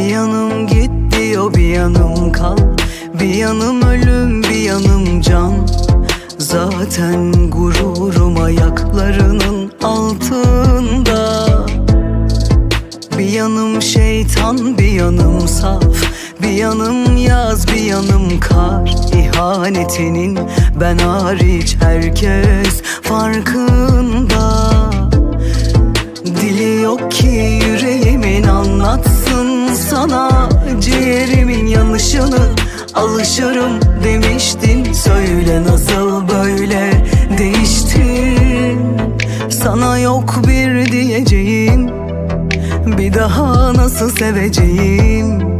yanım git diyor bir yanım kal. Bir yanım ölüm bir yanım can. Zaten gururum ayaklarının altında. Bir yanım şeytan bir yanım saf. Bir yanım yaz bir yanım kar. İhanetinin ben hariç herkes farkında. Dili yok ki yüreğimin anlatsın sana Ciğerimin yanışını alışırım demiştin. Söyle nasıl böyle değiştin? Sana yok bir diyeceğim Bir daha nasıl seveceğim?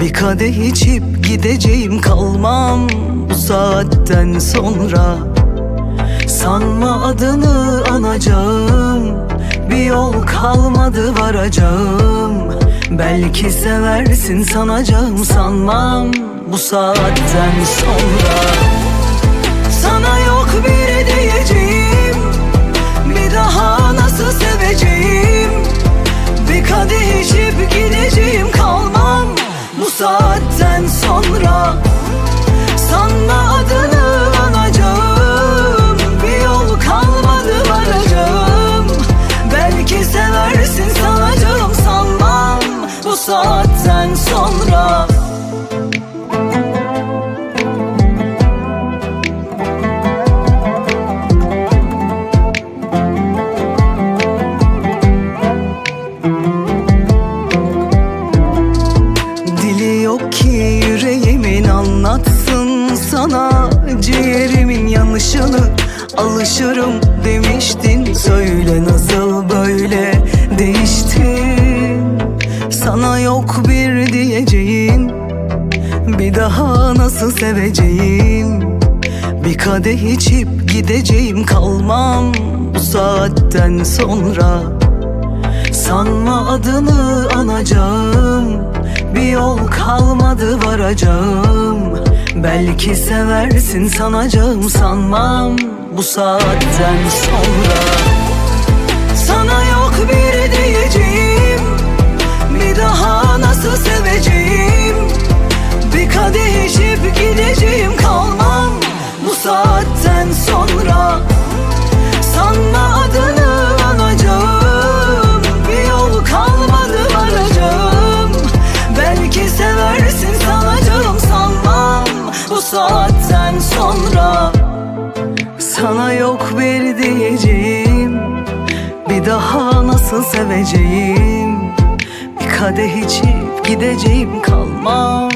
Bir kadeh içip gideceğim kalmam Bu saatten sonra. Sanma adını anacağım Bir yol kalmadı varacağım Belki seversin sanacağım sanmam. Bu saatten sonra Sana yok bir diyeceğim yüreğimin anlatsın sana. Ciğerimin yanışını alışırım demiştin. Söyle nasıl böyle değiştin? Sana yok bir diyeceğim Bir daha nasıl seveceğim? Bir kadeh içip gideceğim kalmam Bu saatten sonra. Sanma adını anacağım Bir yol kalmadı varacağım. Belki seversin sanacağım sanmam. Bu saatten sonra Sana yok bir diyeceğim. Bir daha nasıl seveceğim? Bir kadeh içip gideceğim kalmam